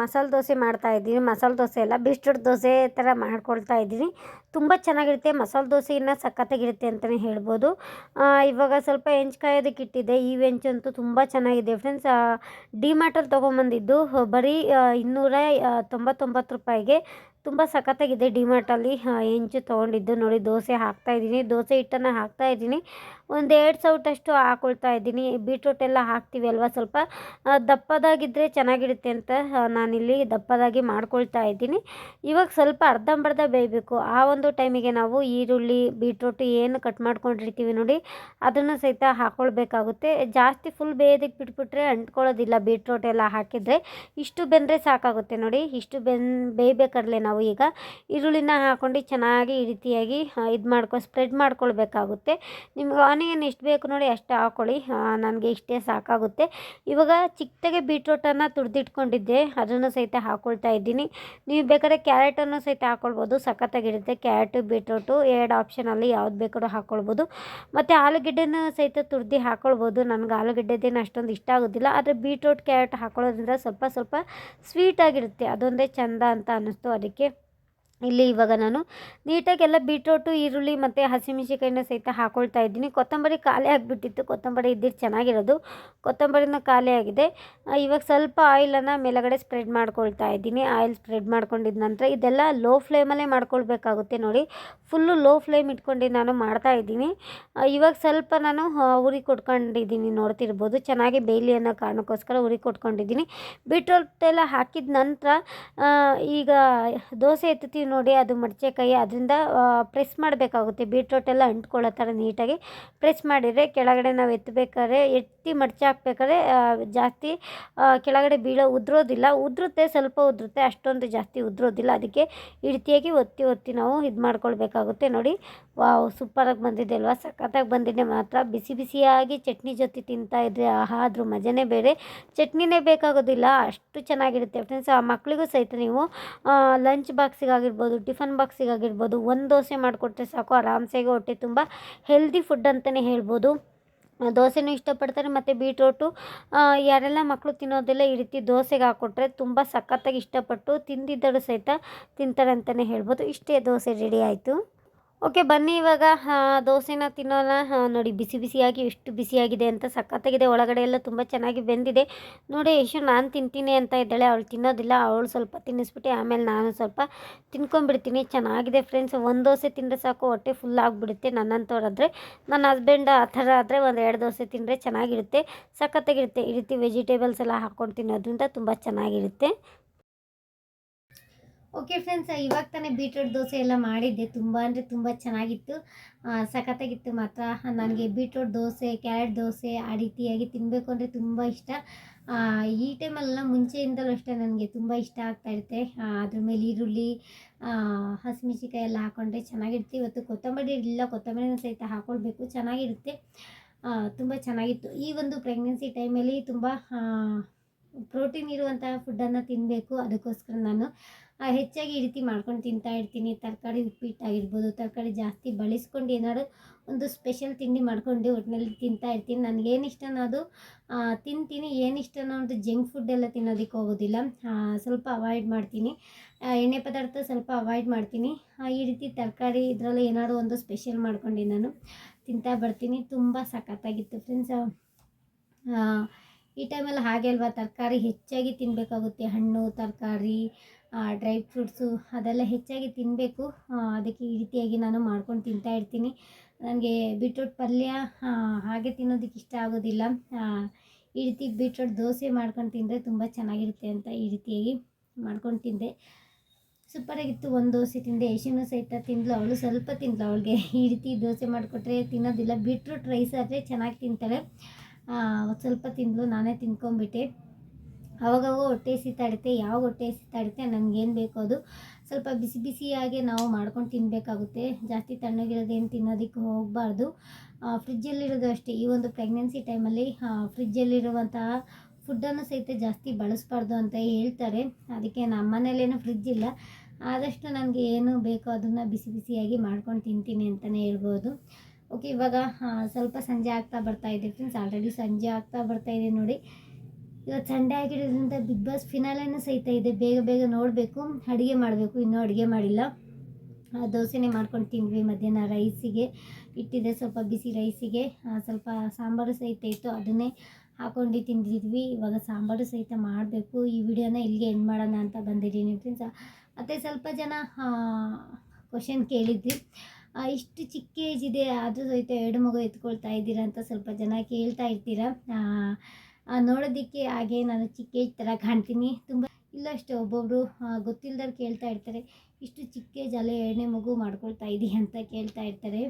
ಮಸಾಲೆ ದೋಸೆ ಮಾಡ್ತಾ ಇದ್ದೀನಿ. ಮಸಾಲೆ ದೋಸೆ ಎಲ್ಲ ಬಿಸ್ಟರ್ ದೋಸೆ ಥರ ಮಾಡ್ಕೊಳ್ತಾ ಇದ್ದೀನಿ. ತುಂಬ ಚೆನ್ನಾಗಿರುತ್ತೆ. ಮಸಾಲೆ ದೋಸೆ ಸಖತ್ತಾಗಿರುತ್ತೆ ಅಂತಲೇ ಹೇಳ್ಬೋದು. ಇವಾಗ ಸ್ವಲ್ಪ ಹೆಂಚು ಕಾಯೋದಕ್ಕೆ ಇಟ್ಟಿದ್ದೆ. ಈ ಹೆಂಚಂತೂ ತುಂಬ ಚೆನ್ನಾಗಿದೆ ಫ್ರೆಂಡ್ಸ್ ಡಿಮಾರ್ಟಲ್ಲಿ ತೊಗೊಂಬಂದಿದ್ದು, ಬರೀ ಇನ್ನೂರ ತೊಂಬತ್ತೊಂಬತ್ತು ರೂಪಾಯಿಗೆ ತುಂಬ ಸಖತ್ತಾಗಿದೆ ಡಿಮಾರ್ಟಲ್ಲಿ. ಹೆಂಚು ತೊಗೊಂಡಿದ್ದು ನೋಡಿ, ದೋಸೆ ಹಾಕ್ತಾ ಇದ್ದೀನಿ. ದೋಸೆ ಹಿಟ್ಟನ್ನು ಹಾಕ್ತಾ ಇದ್ದೀನಿ. ಒಂದು ಎರಡು ಸೌಟಷ್ಟು ಹಾಕೊಳ್ತಾ ಇದ್ದೀನಿ. ಬೀಟ್ರೂಟ್ ಎಲ್ಲ ಹಾಕ್ತೀವಿ ಅಲ್ವಾ ಸ್ವಲ್ಪ. ದಪ್ಪದಾಗಿದ್ದರೆ ಚೆನ್ನಾಗಿರುತ್ತೆ ಅಂತ ನಾನಿಲ್ಲಿ ದಪ್ಪದಾಗಿ ಮಾಡ್ಕೊಳ್ತಾ ಇದ್ದೀನಿ. ಇವಾಗ ಸ್ವಲ್ಪ ಅರ್ಧಂಬರ್ಧ ಬೇಯಬೇಕು. ಆ ಒಂದು ಟೈಮಿಗೆ ನಾವು ಈರುಳ್ಳಿ, ಬೀಟ್ರೂಟ್ ಏನು ಕಟ್ ಮಾಡ್ಕೊಂಡಿರ್ತೀವಿ ನೋಡಿ, ಅದನ್ನು ಸಹಿತ ಹಾಕ್ಕೊಳ್ಬೇಕಾಗುತ್ತೆ ಜಾಸ್ತಿ ಫುಲ್ ಬೇಯೋದಕ್ಕೆ ಬಿಟ್ಬಿಟ್ರೆ ಅಂಟ್ಕೊಳ್ಳೋದಿಲ್ಲ ಬೀಟ್ರೂಟ್ ಎಲ್ಲ ಹಾಕಿದರೆ. ಇಷ್ಟು ಬೆಂದರೆ ಸಾಕಾಗುತ್ತೆ ನೋಡಿ. ಇಷ್ಟು ಬೆನ್ ಬೇಯಬೇಕಾದ್ರೆ ನಾವು ಈಗ ಈರುಳ್ಳಿನ ಹಾಕ್ಕೊಂಡು ಚೆನ್ನಾಗಿ ಈ ರೀತಿಯಾಗಿ ಇದು ಮಾಡ್ಕೊ ಸ್ಪ್ರೆಡ್ ಮಾಡ್ಕೊಳ್ಬೇಕಾಗುತ್ತೆ. ನಿಮ್ಗೆ ಆನಿಯನ್ ಎಷ್ಟು ಬೇಕು ನೋಡಿ ಅಷ್ಟು ಹಾಕ್ಕೊಳ್ಳಿ ನನಗೆ ಇಷ್ಟೇ ಸಾಕಾಗುತ್ತೆ. ಇವಾಗ ಚಿಕ್ಕದಾಗೆ ಬೀಟ್ರೂಟನ್ನು ತುರಿದಿಟ್ಕೊಂಡಿದ್ದೆ, ಅದನ್ನು ಸಹಿತ ಹಾಕ್ಕೊಳ್ತಾ ಇದ್ದೀನಿ. ನೀವು ಬೇಕಾದ್ರೆ ಕ್ಯಾರೆಟನ್ನು ಸಹಿತ ಹಾಕ್ಕೊಳ್ಬೋದು ಸಖತ್ತಾಗಿರುತ್ತೆ ಕ್ಯಾರೆಟು, ಬೀಟ್ರೋಟು, ಎರಡು ಆಪ್ಷನಲ್ಲಿ ಯಾವ್ದು ಬೇಕಾದ್ರೂ ಹಾಕ್ಕೊಳ್ಬೋದು ಮತ್ತು ಆಲೂಗೆಡ್ಡೆನ ಸಹಿತ ತುರ್ದು ಹಾಕ್ಕೊಳ್ಬೋದು ನನಗೆ ಆಲೂಗೆಡ್ಡೆದೇನು ಅಷ್ಟೊಂದು ಇಷ್ಟ ಆಗೋದಿಲ್ಲ. ಆದರೆ ಬೀಟ್ರೋಟ್, ಕ್ಯಾರೆಟ್ ಹಾಕ್ಕೊಳ್ಳೋದ್ರಿಂದ ಸ್ವಲ್ಪ ಸ್ವಲ್ಪ ಸ್ವೀಟಾಗಿರುತ್ತೆ. ಅದೊಂದೇ ಚಂದ ಅಂತ ಅನ್ನಿಸ್ತು ಅದಕ್ಕೆ. ಇಲ್ಲಿ ಇವಾಗ ನಾನು ನೀಟಾಗಿ ಎಲ್ಲ ಬೀಟ್ರೋಟು, ಈರುಳ್ಳಿ ಮತ್ತು ಹಸಿಮೆಣಸಿಕಾಯಿನ ಸಹಿತ ಹಾಕ್ಕೊಳ್ತಾ ಇದ್ದೀನಿ. ಕೊತ್ತಂಬರಿ ಖಾಲಿ ಆಗಿಬಿಟ್ಟಿತ್ತು. ಕೊತ್ತಂಬರಿ ಇದ್ದಿದ್ದು ಚೆನ್ನಾಗಿರೋದು. ಕೊತ್ತಂಬರಿನ ಖಾಲಿ ಆಗಿದೆ. ಇವಾಗ ಸ್ವಲ್ಪ ಆಯಿಲನ್ನು ಮೇಲಗಡೆ ಸ್ಪ್ರೆಡ್ ಮಾಡ್ಕೊಳ್ತಾ ಇದ್ದೀನಿ. ಆಯಿಲ್ ಸ್ಪ್ರೆಡ್ ಮಾಡ್ಕೊಂಡಿದ್ದ ನಂತರ ಇದೆಲ್ಲ ಲೋ ಫ್ಲೇಮಲ್ಲೇ ಮಾಡ್ಕೊಳ್ಬೇಕಾಗುತ್ತೆ ನೋಡಿ. ಫುಲ್ಲು ಲೋ ಫ್ಲೇಮ್ ಇಟ್ಕೊಂಡು ನಾನು ಮಾಡ್ತಾ ಇದ್ದೀನಿ. ಇವಾಗ ಸ್ವಲ್ಪ ನಾನು ಉರಿ ಕೊಟ್ಕೊಂಡಿದ್ದೀನಿ ನೋಡ್ತಿರ್ಬೋದು. ಚೆನ್ನಾಗಿ ಬೇಯಲಿ ಕಾರಣಕ್ಕೋಸ್ಕರ ಉರಿ ಕೊಟ್ಕೊಂಡಿದ್ದೀನಿ. ಬೀಟ್ರೋಟೆಲ್ಲ ಹಾಕಿದ ನಂತರ ಈಗ ದೋಸೆ ನೋಡಿ ಅದು ಮಡಚೆಕಾಯಿ ಅದರಿಂದ ಪ್ರೆಸ್ ಮಾಡಬೇಕಾಗುತ್ತೆ. ಬೀಟ್ರೋಟ್ ಎಲ್ಲ ಅಂಟ್ಕೊಳ್ಳೋ ಥರ ನೀಟಾಗಿ ಪ್ರೆಸ್ ಮಾಡಿದರೆ ಕೆಳಗಡೆ ನಾವು ಎತ್ತಬೇಕಾದ್ರೆ ಎತ್ತಿ ಮಡಚೆ ಹಾಕ್ಬೇಕಾದ್ರೆ ಜಾಸ್ತಿ ಕೆಳಗಡೆ ಬೀಳೋ ಉದುರೋದಿಲ್ಲ. ಉದುರುತ್ತೆ, ಸ್ವಲ್ಪ ಉದುರುತ್ತೆ, ಅಷ್ಟೊಂದು ಜಾಸ್ತಿ ಉದುರೋದಿಲ್ಲ. ಅದಕ್ಕೆ ಈ ಒತ್ತಿ ಒತ್ತಿ ನಾವು ಇದು ಮಾಡ್ಕೊಳ್ಬೇಕಾಗುತ್ತೆ ನೋಡಿ. ವಾವ್, ಸೂಪರಾಗಿ ಬಂದಿದೆ ಅಲ್ವಾ? ಸಖತ್ತಾಗಿ ಬಂದಿದೆ ಮಾತ್ರ. ಬಿಸಿ ಬಿಸಿಯಾಗಿ ಚಟ್ನಿ ಜೊತೆ ತಿಂತಾ ಇದ್ರೆ ಆಹಾ, ಅದ್ರ ಮಜನೇ ಬೇರೆ. ಚಟ್ನಿನೇ ಬೇಕಾಗೋದಿಲ್ಲ. ಅಷ್ಟು ಚೆನ್ನಾಗಿರುತ್ತೆ. ಫ್ರೆಂಡ್ಸ್ ಆ ಮಕ್ಕಳಿಗೂ ಸಹಿತ ನೀವು ಲಂಚ್ ಬಾಕ್ಸಿಗಾಗಿರ್ಬೋದು ಟಿಫನ್ ಬಾಕ್ಸಿಗಾಗಿರ್ಬೋದು ಒಂದು ದೋಸೆ ಮಾಡಿಕೊಟ್ರೆ ಸಾಕು, ಆರಾಮ್ಸೆಗೆ ಹೊಟ್ಟೆ ತುಂಬ ಹೆಲ್ದಿ ಫುಡ್ ಅಂತಲೇ ಹೇಳ್ಬೋದು. ದೋಸೆನೂ ಇಷ್ಟಪಡ್ತಾರೆ, ಮತ್ತು ಬೀಟ್ರೋಟು ಯಾರೆಲ್ಲ ಮಕ್ಕಳು ತಿನ್ನೋದೆಲ್ಲ ಈ ರೀತಿ ದೋಸೆಗೆ ಹಾಕ್ಕೊಟ್ರೆ ತುಂಬ ಸಖತ್ತಾಗಿ ಇಷ್ಟಪಟ್ಟು ತಿಂದಿದ್ದರೂ ಸಹಿತ ತಿಂತಾರೆ ಅಂತಲೇ ಹೇಳ್ಬೋದು. ಇಷ್ಟೇ ದೋಸೆ ರೆಡಿ ಆಯಿತು. ಓಕೆ, ಬನ್ನಿ ಇವಾಗ. ದೋಸೆನ ತಿನ್ನೋಣ. ನೋಡಿ, ಬಿಸಿ ಬಿಸಿಯಾಗಿ ಎಷ್ಟು ಬಿಸಿಯಾಗಿದೆ ಅಂತ ಸಖತ್ತಾಗಿದೆ. ಒಳಗಡೆ ಎಲ್ಲ ತುಂಬ ಚೆನ್ನಾಗಿ ಬೆಂದಿದೆ. ನೋಡಿ, ಯಶು, ನಾನು ತಿಂತೀನಿ ಅಂತ ಇದ್ದಾಳೆ. ಅವಳು ತಿನ್ನೋದಿಲ್ಲ. ಅವಳು ಸ್ವಲ್ಪ ತಿನ್ನಿಸ್ಬಿಟ್ಟು, ಆಮೇಲೆ ನಾನು ಸ್ವಲ್ಪ ತಿನ್ಕೊಂಡ್ಬಿಡ್ತೀನಿ. ಚೆನ್ನಾಗಿದೆ ಫ್ರೆಂಡ್ಸ್. ಒಂದು ದೋಸೆ ತಿಂದರೆ ಸಾಕು. ಹೊಟ್ಟೆ ಫುಲ್ ಆಗಿಬಿಡುತ್ತೆ ನನ್ನಂಥವ್ರಾದರೆ ನನ್ನ ಹಸ್ಬೆಂಡ್ ಆ ಥರ ಆದರೆ ಒಂದು ಎರಡು ದೋಸೆ ತಿಂದರೆ ಚೆನ್ನಾಗಿರುತ್ತೆ. ಸಖತ್ತಾಗಿರುತ್ತೆ. ಈ ರೀತಿ ವೆಜಿಟೇಬಲ್ಸ್ ಎಲ್ಲ ಹಾಕ್ಕೊಂಡು ತಿನ್ನೋದ್ರಿಂದ ತುಂಬ ಚೆನ್ನಾಗಿರುತ್ತೆ. ಓಕೆ ಫ್ರೆಂಡ್ಸ್ ಇವಾಗ ತಾನೇ ಬೀಟ್ರೂಟ್ ದೋಸೆ ಎಲ್ಲ ಮಾಡಿದ್ದೆ. ತುಂಬ ಅಂದರೆ ತುಂಬ ಚೆನ್ನಾಗಿತ್ತು. ಸಖತ್ತಾಗಿತ್ತು ಮಾತ್ರ. ನನಗೆ ಬೀಟ್ರೂಟ್ ದೋಸೆ ಕ್ಯಾರೆಟ್ ದೋಸೆ ಆ ರೀತಿಯಾಗಿ ತಿನ್ನಬೇಕು ಅಂದರೆ ತುಂಬ ಇಷ್ಟ. ಈ ಟೈಮಲ್ಲೆಲ್ಲ ಮುಂಚೆಯಿಂದಲೂ ಅಷ್ಟೇ ನನಗೆ ತುಂಬ ಇಷ್ಟ ಆಗ್ತಾಯಿರುತ್ತೆ ಅದ್ರ ಮೇಲೆ ಈರುಳ್ಳಿ ಹಸಿಮೆಣಸಿಕಾಯಿ ಎಲ್ಲ ಹಾಕೊಂಡ್ರೆ ಚೆನ್ನಾಗಿರುತ್ತೆ. ಇವತ್ತು ಕೊತ್ತಂಬರಿ ಇಲ್ಲ, ಕೊತ್ತಂಬರಿನ ಸಹಿತ ಹಾಕ್ಕೊಳ್ಬೇಕು ಚೆನ್ನಾಗಿರುತ್ತೆ. ತುಂಬ ಚೆನ್ನಾಗಿತ್ತು. ಈ ಒಂದು ಪ್ರೆಗ್ನೆನ್ಸಿ ಟೈಮಲ್ಲಿ ತುಂಬ ಪ್ರೋಟೀನ್ ಇರುವಂಥ ಫುಡ್ಡನ್ನು ತಿನ್ನಬೇಕು ಅದಕ್ಕೋಸ್ಕರ ನಾನು ಹೆಚ್ಚಾಗಿ ಈ ರೀತಿ ಮಾಡ್ಕೊಂಡು ತಿಂತಾ ಇರ್ತೀನಿ. ತರಕಾರಿ ಉಪ್ಪಿಟ್ಟು ಆಗಿರ್ಬೋದು ತರಕಾರಿ ಜಾಸ್ತಿ ಬಳಸ್ಕೊಂಡು ಏನಾದ್ರು ಒಂದು ಸ್ಪೆಷಲ್ ತಿಂಡಿ ಮಾಡ್ಕೊಂಡು ಒಟ್ಟಿನಲ್ಲಿ ತಿಂತಾ ಇರ್ತೀನಿ. ನನಗೇನು ಇಷ್ಟನೋ ಅದು ತಿಂತೀನಿ. ಏನು ಇಷ್ಟನೋ ಅಂತ ಜಂಕ್ ಫುಡ್ ಎಲ್ಲ ತಿನ್ನೋದಕ್ಕೆ ಹೋಗೋದಿಲ್ಲ. ಸ್ವಲ್ಪ ಅವಾಯ್ಡ್ ಮಾಡ್ತೀನಿ. ಎಣ್ಣೆ ಪದಾರ್ಥ ಸ್ವಲ್ಪ ಅವಾಯ್ಡ್ ಮಾಡ್ತೀನಿ. ಈ ರೀತಿ ತರಕಾರಿ ಇದರಲ್ಲಿ ಏನಾದ್ರು ಒಂದು ಸ್ಪೆಷಲ್ ಮಾಡ್ಕೊಂಡು ನಾನು ತಿಂತಾ ಬರ್ತೀನಿ. ತುಂಬ ಸಖತ್ತಾಗಿತ್ತು ಫ್ರೆಂಡ್ಸ್ ಈ ಟೈಮಲ್ಲಿ ಹಾಗೆ ಅಲ್ವಾ? ತರಕಾರಿ ಹೆಚ್ಚಾಗಿ ತಿನ್ನಬೇಕಾಗುತ್ತೆ ಹಣ್ಣು, ತರಕಾರಿ ಡ್ರೈ ಫ್ರೂಟ್ಸು ಅದೆಲ್ಲ ಹೆಚ್ಚಾಗಿ ತಿನ್ನಬೇಕು ಅದಕ್ಕೆ ಈ ರೀತಿಯಾಗಿ ನಾನು ಮಾಡ್ಕೊಂಡು ತಿಂತಾ ಇರ್ತೀನಿ. ನನಗೆ ಬೀಟ್ರೂಟ್ ಪಲ್ಯ ಹಾಗೆ ತಿನ್ನೋದಕ್ಕೆ ಇಷ್ಟ ಆಗೋದಿಲ್ಲ. ಈ ರೀತಿ ಬೀಟ್ರೂಟ್ ದೋಸೆ ಮಾಡ್ಕೊಂಡು ತಿಂದರೆ ತುಂಬ ಚೆನ್ನಾಗಿರುತ್ತೆ ಅಂತ ಈ ರೀತಿಯಾಗಿ ಮಾಡ್ಕೊಂಡು ತಿಂದೆ. ಸೂಪರಾಗಿತ್ತು ಒಂದು ದೋಸೆ ತಿಂದೆ. ಯಶನು ಸಹಿತ ತಿಂದ್ಲು, ಅವಳು ಸ್ವಲ್ಪ ತಿಂದ್ಲು ಅವಳಿಗೆ. ಈ ರೀತಿ ದೋಸೆ ಮಾಡಿಕೊಟ್ರೆ ತಿನ್ನೋದಿಲ್ಲ. ಬೀಟ್ರೂಟ್ ರೈಸ್ ಆದರೆ ಚೆನ್ನಾಗಿ ತಿಂತಾಳೆ. ಸ್ವಲ್ಪ ತಿಂದಳು ನಾನೇ ತಿನ್ಕೊಂಬಿಟ್ಟೆ ಅವಾಗವಾಗ ಹೊಟ್ಟೆ ಸಿತಾಡುತ್ತೆ ಯಾವ ಹೊಟ್ಟೆ ಸಿತಾಡುತ್ತೆ ನಮಗೇನು ಬೇಕೋ ಅದು. ಸ್ವಲ್ಪ ಬಿಸಿ ಬಿಸಿಯಾಗಿ ನಾವು ಮಾಡ್ಕೊಂಡು ತಿನ್ನಬೇಕಾಗುತ್ತೆ ಜಾಸ್ತಿ ತಣ್ಣಗಿರೋದೇನು ತಿನ್ನೋದಕ್ಕೆ ಹೋಗಬಾರ್ದು. ಫ್ರಿಜ್ಜಲ್ಲಿರೋದು ಅಷ್ಟೇ. ಈ ಒಂದು ಪ್ರೆಗ್ನೆನ್ಸಿ ಟೈಮಲ್ಲಿ ಫ್ರಿಜ್ಜಲ್ಲಿರುವಂತಹ ಫುಡ್ಡನ್ನು ಸಹಿತ ಜಾಸ್ತಿ ಬಳಸಬಾರ್ದು ಅಂತ ಹೇಳ್ತಾರೆ. ಅದಕ್ಕೆ ನಮ್ಮ ಮನೇಲೇನು ಫ್ರಿಜ್ ಇಲ್ಲ. ಆದಷ್ಟು ನನಗೆ ಏನು ಬೇಕೋ ಅದನ್ನು ಬಿಸಿ ಬಿಸಿಯಾಗಿ ಮಾಡ್ಕೊಂಡು ತಿಂತೀನಿ ಅಂತಲೇ ಹೇಳ್ಬೋದು. ಓಕೆ, ಇವಾಗ ಸ್ವಲ್ಪ ಸಂಜೆ ಆಗ್ತಾ ಬರ್ತಾ ಇದೆ ಫ್ರೆಂಡ್ಸ್ ಆಲ್ರೆಡಿ ಸಂಜೆ ಆಗ್ತಾ ಬರ್ತಾ ಇದೆ ನೋಡಿ. ಇವತ್ತು ಸಂಡೇ ಆಗಿರೋದ್ರಿಂದ ಬಿಗ್ ಬಾಸ್ ಫಿನಾಲೆನೂ ಸಹಿತ ಇದೆ. ಬೇಗ ಬೇಗ ನೋಡಬೇಕು. ಅಡುಗೆ ಮಾಡಬೇಕು. ಇನ್ನೂ ಅಡುಗೆ ಮಾಡಿಲ್ಲ. ದೋಸೆನೇ ಮಾಡ್ಕೊಂಡು ತಿಂದ್ವಿ ಮಧ್ಯಾಹ್ನ ರೈಸಿಗೆ ಇಟ್ಟಿದೆ ಸ್ವಲ್ಪ ಬಿಸಿ ರೈಸಿಗೆ ಸ್ವಲ್ಪ ಸಾಂಬಾರು ಸಹಿತ ಇತ್ತು. ಅದನ್ನೇ ಹಾಕೊಂಡು ತಿಂದಿದ್ವಿ. ಇವಾಗ ಸಾಂಬಾರು ಸಹಿತ ಮಾಡಬೇಕು. ಈ ವಿಡಿಯೋನ ಇಲ್ಲಿಗೆ ಎಂಡ್ ಮಾಡೋಣ ಅಂತ ಬಂದಿದ್ದೀನಿ ಫ್ರೆಂಡ್ಸ್ ಮತ್ತು ಸ್ವಲ್ಪ ಜನ ಕ್ವಶನ್ ಕೇಳಿದ್ವಿ. ಇಷ್ಟು ಚಿಕ್ಕ ಏಜ್ ಇದೆ. ಆದರೂ ಸಹಿತ ಎರಡು ಮಗು ಎತ್ಕೊಳ್ತಾ ಇದ್ದೀರಾ ಅಂತ ಸ್ವಲ್ಪ ಜನ ಕೇಳ್ತಾ ಇರ್ತೀರಾ? ನೋಡೋದಕ್ಕೆ ಹಾಗೆ ನಾನು ಚಿಕ್ಕ ಏಜ್ ಥರ ಕಾಣ್ತೀನಿ. ತುಂಬ ಇಲ್ಲ ಅಷ್ಟೇ ಒಬ್ಬೊಬ್ಬರು ಗೊತ್ತಿಲ್ಲದವ್ರು ಕೇಳ್ತಾ ಇರ್ತಾರೆ, ಇಷ್ಟು ಚಿಕ್ಕ ಏಜ್ ಅಲ್ಲೇ ಎರಡನೇ ಮಗು ಮಾಡ್ಕೊಳ್ತಾ ಇದ್ದೀನಿ ಅಂತ ಕೇಳ್ತಾ ಇರ್ತಾರೆ.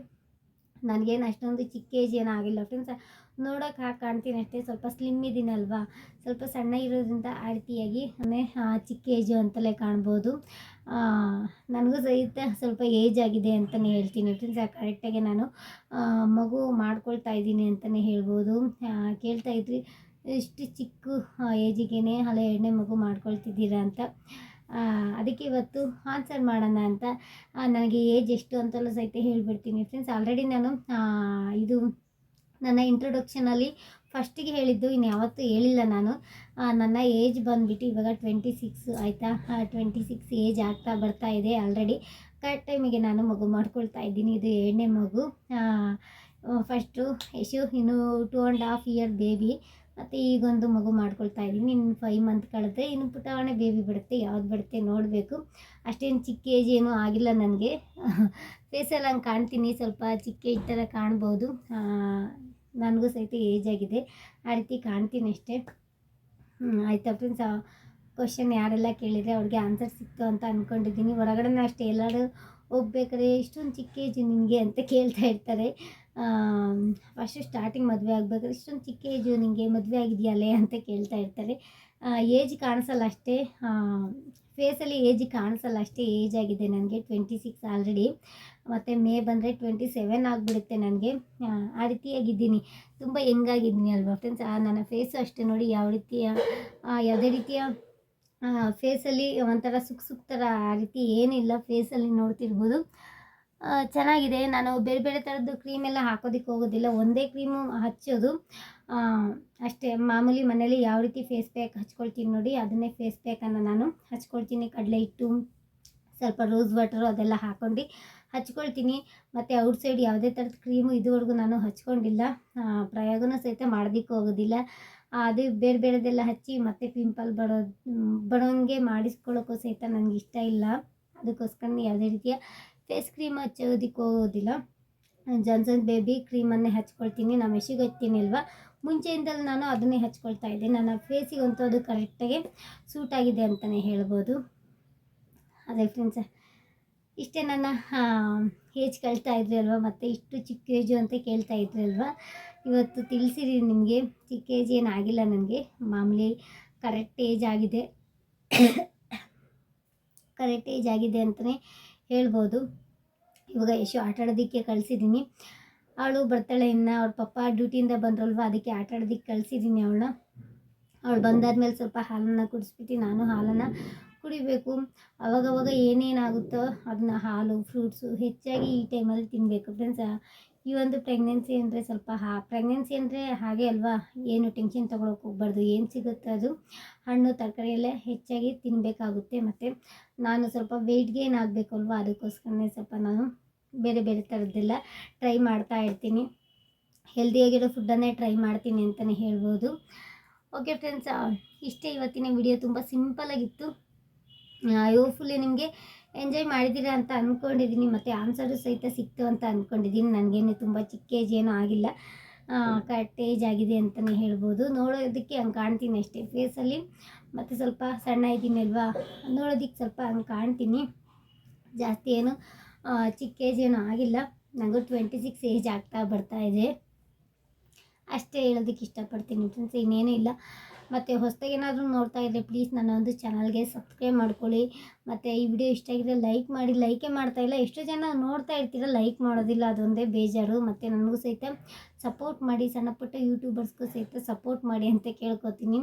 ನನಗೇನು ಅಷ್ಟೊಂದು ಚಿಕ್ಕ ಏಜ್ ಏನೂ ಆಗಿಲ್ಲ. ಫ್ರೆಂಡ್ಸ್ ನೋಡೋಕೆ ಹಾಕಿ ಕಾಣ್ತೀನಿ ಅಷ್ಟೇ. ಸ್ವಲ್ಪ ಸ್ಲಿಮ್ ಇದ್ದೀನಲ್ವಾ ಸ್ವಲ್ಪ ಸಣ್ಣ ಇರೋದ್ರಿಂದ ಆ ರೀತಿಯಾಗಿ ಅಂದರೆ ಚಿಕ್ಕ ಏಜು ಅಂತಲೇ ಕಾಣ್ಬೋದು. ನನಗೂ ಸಹಿತ ಸ್ವಲ್ಪ ಏಜ್ ಆಗಿದೆ ಅಂತಲೇ ಹೇಳ್ತೀನಿ. ಫ್ರೆಂಡ್ಸ್ ಕರೆಕ್ಟಾಗಿ ನಾನು ಮಗು ಮಾಡ್ಕೊಳ್ತಾ ಇದ್ದೀನಿ ಅಂತಲೇ ಹೇಳ್ಬೋದು. ಕೇಳ್ತಾ ಇದ್ರಿ. ಇಷ್ಟು ಚಿಕ್ಕ ಏಜಿಗೇ ಹಲ ಎರಡನೇ ಮಗು ಮಾಡ್ಕೊಳ್ತಿದ್ದೀರಾ ಅಂತ. ಅದಕ್ಕೆ ಇವತ್ತು ಆನ್ಸರ್ ಮಾಡೋಣ ಅಂತ. ನನಗೆ ಏಜ್ ಎಷ್ಟು ಅಂತೆಲ್ಲ ಸಹಿತ ಹೇಳಿಬಿಡ್ತೀನಿ ಫ್ರೆಂಡ್ಸ್ ಆಲ್ರೆಡಿ ನಾನು ಇದು ನನ್ನ ಇಂಟ್ರೊಡಕ್ಷನಲ್ಲಿ ಫಸ್ಟಿಗೆ ಹೇಳಿದ್ದು ಇನ್ನು ಯಾವತ್ತೂ ಹೇಳಿಲ್ಲ ನಾನು. ನನ್ನ ಏಜ್ ಬಂದುಬಿಟ್ಟು ಇವಾಗ ಟ್ವೆಂಟಿ ಸಿಕ್ಸ್ ಆಯಿತಾ? ಟ್ವೆಂಟಿ ಸಿಕ್ಸ್ ಏಜ್ ಆಗ್ತಾ ಬರ್ತಾ ಇದೆ ಆಲ್ರೆಡಿ ಕರೆಕ್ಟ್ ಟೈಮಿಗೆ ನಾನು ಮಗು ಮಾಡ್ಕೊಳ್ತಾ ಇದ್ದೀನಿ. ಇದು ಎರಡನೇ ಮಗು. ಫಸ್ಟು ಯಶು ಇನ್ನು two and half year baby ಮತ್ತು ಈಗೊಂದು ಮಗು ಮಾಡ್ಕೊಳ್ತಾ ಇದ್ದೀನಿ. ಇನ್ನು ಫೈವ್ ಮಂತ್ ಕಳೆದ್ರೆ ಇನ್ನು ಪುಟಾವಣೆ ಬೇಬಿ ಬಿಡುತ್ತೆ, ಯಾವ್ದು ಬಿಡುತ್ತೆ ನೋಡಬೇಕು. ಅಷ್ಟೇನು ಚಿಕ್ಕ ಏಜ್ ಏನೂ ಆಗಿಲ್ಲ ನನಗೆ. ಫೇಸಲ್ಲಿ ಹಂಗೆ ಕಾಣ್ತೀನಿ, ಸ್ವಲ್ಪ ಚಿಕ್ಕ ಏಜ್ ಥರ ಕಾಣ್ಬೋದು. ನನಗೂ ಸಹಿತ ಏಜ್ ಆಗಿದೆ. ಆ ರೀತಿ ಕಾಣ್ತೀನಿ ಅಷ್ಟೇ. ಆಯಿತಾ ಫ್ರೆಂಡ್ಸ್ ಕ್ವಶನ್ ಯಾರೆಲ್ಲ ಕೇಳಿದರೆ ಅವ್ರಿಗೆ ಆನ್ಸರ್ ಸಿಕ್ತು ಅಂತ ಅಂದ್ಕೊಂಡಿದ್ದೀನಿ ಹೊರಗಡೆನೂ ಅಷ್ಟೇ ಎಲ್ಲರೂ ಹೋಗ್ಬೇಕಾದ್ರೆ ಇಷ್ಟೊಂದು ಚಿಕ್ಕ ಏಜು ನಿನಗೆ ಅಂತ ಕೇಳ್ತಾ ಇರ್ತಾರೆ. ಫಸ್ಟು ಸ್ಟಾರ್ಟಿಂಗ್ ಮದುವೆ ಆಗಬೇಕಾದ್ರೆ ಇಷ್ಟೊಂದು ಚಿಕ್ಕ ಏಜು ನಿನಗೆ ಮದುವೆ ಆಗಿದೆಯಲ್ಲೇ ಅಂತ ಕೇಳ್ತಾ ಇರ್ತಾರೆ. ಏಜ್ ಕಾಣಿಸಲ್ಲ ಅಷ್ಟೇ. ಫೇಸಲ್ಲಿ ಏಜ್ ಕಾಣಿಸಲ್ಲ ಅಷ್ಟೇ ಏಜ್ ಆಗಿದೆ ನನಗೆ ಟ್ವೆಂಟಿ ಸಿಕ್ಸ್ ಆಲ್ರೆಡಿ ಮತ್ತು ಮೇ ಬಂದರೆ ಟ್ವೆಂಟಿ ಸೆವೆನ್ ಆಗಿಬಿಡುತ್ತೆ ನನಗೆ. ಆ ರೀತಿಯಾಗಿದ್ದೀನಿ. ತುಂಬ ಹೆಂಗಾಗಿದ್ದೀನಿ ಅಲ್ವಾ ಫ್ರೆಂಡ್ಸ್ ನನ್ನ ಫೇಸು ಅಷ್ಟೇ ನೋಡಿ ಯಾವ ರೀತಿಯ ಯಾವುದೇ ರೀತಿಯ ಫೇಸಲ್ಲಿ ಒಂಥರ ಸುಖ ಸುಖ ಥರ ಆ ರೀತಿ ಏನಿಲ್ಲ ಫೇಸಲ್ಲಿ ನೋಡ್ತಿರ್ಬೋದು. ಚೆನ್ನಾಗಿದೆ. ನಾನು ಬೇರೆ ಬೇರೆ ಥರದ್ದು ಕ್ರೀಮ್ ಎಲ್ಲ ಹಾಕೋದಕ್ಕೆ ಹೋಗೋದಿಲ್ಲ. ಒಂದೇ ಕ್ರೀಮು ಹಚ್ಚೋದು. ಅಷ್ಟೇ. ಮಾಮೂಲಿ ಮನೇಲಿ ಯಾವ ರೀತಿ ಫೇಸ್ ಪ್ಯಾಕ್ ಹಚ್ಕೊಳ್ತೀನಿ ನೋಡಿ, ಅದನ್ನೇ ಫೇಸ್ ಪ್ಯಾಕನ್ನು ನಾನು ಹಚ್ಕೊಳ್ತೀನಿ. ಕಡಲೆ ಹಿಟ್ಟು, ಸ್ವಲ್ಪ ರೋಸ್ ವಾಟರು ಅದೆಲ್ಲ ಹಾಕ್ಕೊಂಡು ಹಚ್ಕೊಳ್ತೀನಿ. ಮತ್ತು ಔಟ್ಸೈಡ್ ಯಾವುದೇ ಥರದ ಕ್ರೀಮು ಇದುವರೆಗೂ ನಾನು ಹಚ್ಕೊಂಡಿಲ್ಲ. ಪ್ರಯೋಗನೂ ಸಹಿತ ಮಾಡೋದಕ್ಕೆ ಹೋಗೋದಿಲ್ಲ. ಅದು ಬೇರೆ ಬೇರೆದೆಲ್ಲ ಹಚ್ಚಿ ಮತ್ತೆ ಪಿಂಪಲ್ ಬರೋ ಬರೋಂಗೆ ಮಾಡಿಸ್ಕೊಳ್ಳೋಕ್ಕೂ ಸಹಿತ ನನಗೆ ಇಷ್ಟ ಇಲ್ಲ. ಅದಕ್ಕೋಸ್ಕರ ಯಾವುದೇ ರೀತಿಯ ಫೇಸ್ ಕ್ರೀಮ್ ಹಚ್ಚೋದಕ್ಕೆ ಹೋಗೋದಿಲ್ಲ. ಜಾನ್ಸನ್ ಬೇಬಿ ಕ್ರೀಮನ್ನೇ ಹಚ್ಕೊಳ್ತೀನಿ. ನಾನು ಮೆಷಿಗೆ ಹಚ್ತೀನಿ ಅಲ್ವಾ? ಮುಂಚೆಯಿಂದಲೂ ನಾನು ಅದನ್ನೇ ಹಚ್ಕೊಳ್ತಾ ಇದ್ದೆ. ನನ್ನ ಫೇಸಿಗಂತೂ ಅದು ಕರೆಕ್ಟಾಗಿ ಸೂಟ್ ಆಗಿದೆ ಅಂತಲೇ ಹೇಳ್ಬೋದು. ಅದೇ ಫ್ರೆಂಡ್ಸ್ ಇಷ್ಟೇ ನನ್ನ ಏಜ್ ಕೇಳ್ತಾ ಇದ್ರಿ ಅಲ್ವಾ? ಮತ್ತು ಇಷ್ಟು ಚಿಕ್ಕ ಏಜು ಅಂತ ಕೇಳ್ತಾ ಇದ್ರಿ ಅಲ್ವಾ? ಇವತ್ತು ತಿಳಿಸಿರಿ ನಿಮಗೆ. ಚಿಕ್ಕ ಏಜ್ ಏನಾಗಿಲ್ಲ ನನಗೆ. ಮಾಮೂಲಿ ಕರೆಕ್ಟ್ ಏಜ್ ಆಗಿದೆ. ಕರೆಕ್ಟ್ ಏಜ್ ಆಗಿದೆ ಅಂತಲೇ ಹೇಳ್ಬೋದು. ಇವಾಗ ಯಶು ಆಟ ಆಡೋದಕ್ಕೆ ಕಳಿಸಿದ್ದೀನಿ. ಅವಳು ಬರ್ತಾಳೆ ಇನ್ನು. ಅವ್ರ ಪಪ್ಪ ಡ್ಯೂಟಿಯಿಂದ ಬಂದ್ರಲ್ವ, ಅದಕ್ಕೆ ಆಟ ಆಡೋದಕ್ಕೆ ಕಳಿಸಿದ್ದೀನಿ ಅವಳನ್ನ. ಅವಳು ಬಂದಾದ್ಮೇಲೆ ಸ್ವಲ್ಪ ಹಾಲನ್ನು ಕುಡಿಸ್ಬಿಟ್ಟು ನಾನು ಹಾಲನ್ನು ಕುಡಿಬೇಕು. ಅವಾಗವಾಗ ಏನೇನಾಗುತ್ತೋ ಅದನ್ನ ಹಾಲು ಫ್ರೂಟ್ಸು ಹೆಚ್ಚಾಗಿ ಈ ಟೈಮಲ್ಲಿ ತಿನ್ನಬೇಕು ಫ್ರೆಂಡ್ಸ್ ಈ ಒಂದು ಪ್ರೆಗ್ನೆನ್ಸಿ ಅಂದರೆ ಸ್ವಲ್ಪ ಹಾ ಪ್ರೆಗ್ನೆನ್ಸಿ ಅಂದರೆ ಹಾಗೆ ಅಲ್ವಾ? ಏನು ಟೆನ್ಷನ್ ತೊಗೊಳಕ್ಕೆ ಹೋಗ್ಬಾರ್ದು. ಏನು ಸಿಗುತ್ತೆ ಅದು? ಹಣ್ಣು ತರಕಾರಿ ಎಲ್ಲ ಹೆಚ್ಚಾಗಿ ತಿನ್ನಬೇಕಾಗುತ್ತೆ ಮತ್ತು ನಾನು ಸ್ವಲ್ಪ ವೆಯ್ಟ್ ಗೇನ್ ಆಗಬೇಕು ಅಲ್ವಾ? ಅದಕ್ಕೋಸ್ಕರನೇ ಸ್ವಲ್ಪ ನಾನು ಬೇರೆ ಬೇರೆ ಥರದ್ದೆಲ್ಲ ಟ್ರೈ ಮಾಡ್ತಾ ಇರ್ತೀನಿ. ಹೆಲ್ದಿಯಾಗಿರೋ ಫುಡ್ಡನ್ನೇ ಟ್ರೈ ಮಾಡ್ತೀನಿ ಅಂತಲೇ ಹೇಳ್ಬೋದು. ಓಕೆ ಫ್ರೆಂಡ್ಸ್ ಇಷ್ಟೇ ಇವತ್ತಿನ ವಿಡಿಯೋ ತುಂಬ ಸಿಂಪಲಾಗಿತ್ತು ಯೋಫುಲ್ಲಿ ನಿಮಗೆ ಎಂಜಾಯ್ ಮಾಡಿದ್ದೀರಾ ಅಂತ ಅಂದ್ಕೊಂಡಿದ್ದೀನಿ, ಮತ್ತು ಆನ್ಸರು ಸಹಿತ ಸಿಕ್ತು ಅಂತ ಅಂದ್ಕೊಂಡಿದ್ದೀನಿ. ನನಗೇನು ತುಂಬ ಚಿಕ್ಕ ಏಜ್ ಏನೂ ಆಗಿಲ್ಲ. ಕರೆಕ್ಟ್ ಏಜ್ ಆಗಿದೆ ಅಂತಲೇ ಹೇಳ್ಬೋದು. ನೋಡೋದಕ್ಕೆ ಹಂಗೆ ಕಾಣ್ತೀನಿ ಅಷ್ಟೇ. ಫೇಸಲ್ಲಿ ಮತ್ತು ಸ್ವಲ್ಪ ಸಣ್ಣ ಇದ್ದೀನಿ ಅಲ್ವಾ ನೋಡೋದಕ್ಕೆ ಸ್ವಲ್ಪ ಹಂಗೆ ಕಾಣ್ತೀನಿ. ಜಾಸ್ತಿ ಏನು ಚಿಕ್ಕ ಏಜ್ ಏನೂ ಆಗಿಲ್ಲ. ನನಗೂ ಟ್ವೆಂಟಿ ಸಿಕ್ಸ್ ಏಜ್ ಆಗ್ತಾ ಬರ್ತಾ ಇದೆ. ಅಷ್ಟೇ ಹೇಳೋದಕ್ಕೆ ಇಷ್ಟಪಡ್ತೀನಿ ಫ್ರೆಂಡ್ಸ್ ಇನ್ನೇನೂ ಇಲ್ಲ. ಮತ್ತು ಹೊಸದಾಗಿ ಏನಾದರೂ ನೋಡ್ತಾ ಇದ್ದರೆ ಪ್ಲೀಸ್ ನನ್ನ ಒಂದು ಚಾನಲ್ಗೆ ಸಬ್ಸ್ಕ್ರೈಬ್ ಮಾಡ್ಕೊಳ್ಳಿ. ಮತ್ತು ಈ ವಿಡಿಯೋ ಇಷ್ಟ ಆಗಿದ್ರೆ ಲೈಕ್ ಮಾಡಿ ಲೈಕೇ ಮಾಡ್ತಾ ಇಲ್ಲ. ಎಷ್ಟೋ ಜನ ನೋಡ್ತಾ ಇರ್ತೀರ ಲೈಕ್ ಮಾಡೋದಿಲ್ಲ. ಅದೊಂದೇ ಬೇಜಾರು. ಮತ್ತು ನನಗೂ ಸಹಿತ ಸಪೋರ್ಟ್ ಮಾಡಿ, ಸಣ್ಣ ಪುಟ್ಟ ಯೂಟ್ಯೂಬರ್ಸ್ಗೂ ಸಹಿತ ಸಪೋರ್ಟ್ ಮಾಡಿ ಅಂತ ಕೇಳ್ಕೊತೀನಿ.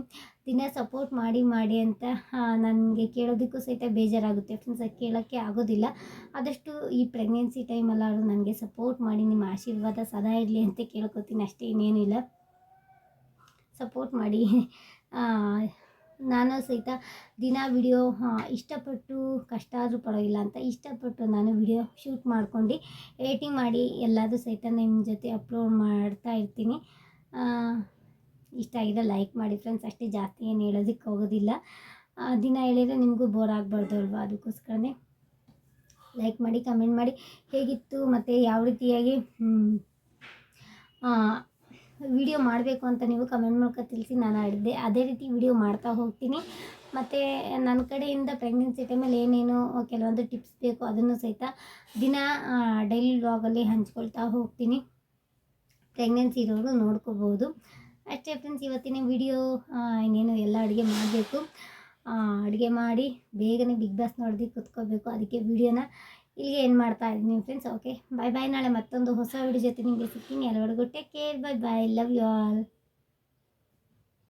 ದಿನ ಸಪೋರ್ಟ್ ಮಾಡಿ ಮಾಡಿ ಅಂತ ನನಗೆ ಕೇಳೋದಕ್ಕೂ ಸಹಿತ ಬೇಜಾರಾಗುತ್ತೆ. ಫ್ರೆಂಡ್ಸ್ ಅದು ಕೇಳೋಕ್ಕೆ ಆಗೋದಿಲ್ಲ. ಆದಷ್ಟು ಈ ಪ್ರೆಗ್ನೆನ್ಸಿ ಟೈಮಲ್ಲಾದರೂ ನನಗೆ ಸಪೋರ್ಟ್ ಮಾಡಿ, ನಿಮ್ಮ ಆಶೀರ್ವಾದ ಸದಾ ಇರಲಿ ಅಂತ ಕೇಳ್ಕೊತೀನಿ. ಅಷ್ಟೇ ಇನ್ನೇನಿಲ್ಲ. ಸಪೋರ್ಟ್ ಮಾಡಿ. ನಾನು ಸಹಿತ ದಿನ ವಿಡಿಯೋ ಇಷ್ಟಪಟ್ಟು ಕಷ್ಟ ಆದರೂ ಪರವಾಗಿಲ್ಲ ಅಂತ ಇಷ್ಟಪಟ್ಟು ನಾನು ವಿಡಿಯೋ ಶೂಟ್ ಮಾಡ್ಕೊಂಡು ಎಡಿಟಿಂಗ್ ಮಾಡಿ ಎಲ್ಲದೂ ಸಹಿತ ನಿಮ್ಮ ಜೊತೆ ಅಪ್ಲೋಡ್ ಮಾಡ್ತಾ ಇರ್ತೀನಿ. ಇಷ್ಟ ಆಗಿದೆ ಲೈಕ್ ಮಾಡಿ ಫ್ರೆಂಡ್ಸ್. ಅಷ್ಟೇ ಜಾಸ್ತಿ ಏನು ಹೇಳೋದಕ್ಕೆ ಹೋಗೋದಿಲ್ಲ. ದಿನ ಹೇಳಿದರೆ ನಿಮಗೂ ಬೋರ್ ಆಗಬಾರ್ದು ಅಲ್ವಾ ಅದಕ್ಕೋಸ್ಕರನೇ ಲೈಕ್ ಮಾಡಿ, ಕಮೆಂಟ್ ಮಾಡಿ. ಹೇಗಿತ್ತು ಮತ್ತು ಯಾವ ರೀತಿಯಾಗಿ ವಿಡಿಯೋ ಮಾಡಬೇಕು ಅಂತ ನೀವು ಕಮೆಂಟ್ ಮೂಲಕ ತಿಳಿಸಿ ನಾನು ಅದೇ ಅದೇ ರೀತಿ ವಿಡಿಯೋ ಮಾಡ್ತಾ ಹೋಗ್ತೀನಿ. ಮತ್ತು ನನ್ನ ಕಡೆಯಿಂದ ಪ್ರೆಗ್ನೆನ್ಸಿ ಟೈಮಲ್ಲಿ ಏನೇನು ಕೆಲವೊಂದು ಟಿಪ್ಸ್ ಬೇಕು, ಅದನ್ನು ಸಹಿತ ದಿನ ಡೈಲಿ ವ್ಲಾಗಲ್ಲಿ ಹಂಚ್ಕೊಳ್ತಾ ಹೋಗ್ತೀನಿ. ಪ್ರೆಗ್ನೆನ್ಸಿ ಇರೋರು ನೋಡ್ಕೋಬೋದು. ಅಷ್ಟೇ ಫ್ರೆಂಡ್ಸ್ ಇವತ್ತಿನ ವಿಡಿಯೋ ಇನ್ನೇನು ಎಲ್ಲ ಅಡುಗೆ ಮಾಡಬೇಕು. ಅಡುಗೆ ಮಾಡಿ ಬೇಗನೆ ಬಿಗ್ ಬಾಸ್ ನೋಡಿದ್ರೆ ಕುತ್ಕೋಬೇಕು. ಅದಕ್ಕೆ ವಿಡಿಯೋನ ಇಲ್ಲಿಗೆ ಏನು ಮಾಡ್ತಾ ಇದ್ದೀನಿ ಫ್ರೆಂಡ್ಸ್ ಓಕೆ ಬಾಯ್ ಬಾಯ್ ನಾಳೆ ಮತ್ತೊಂದು ಹೊಸ ವಿಡಿಯೋ ಜೊತೆ ನಿಮಗೆ ಸಿಗ್ತೀನಿ. ಎಲ್ಲರಿಗೂ take care bye bye love you all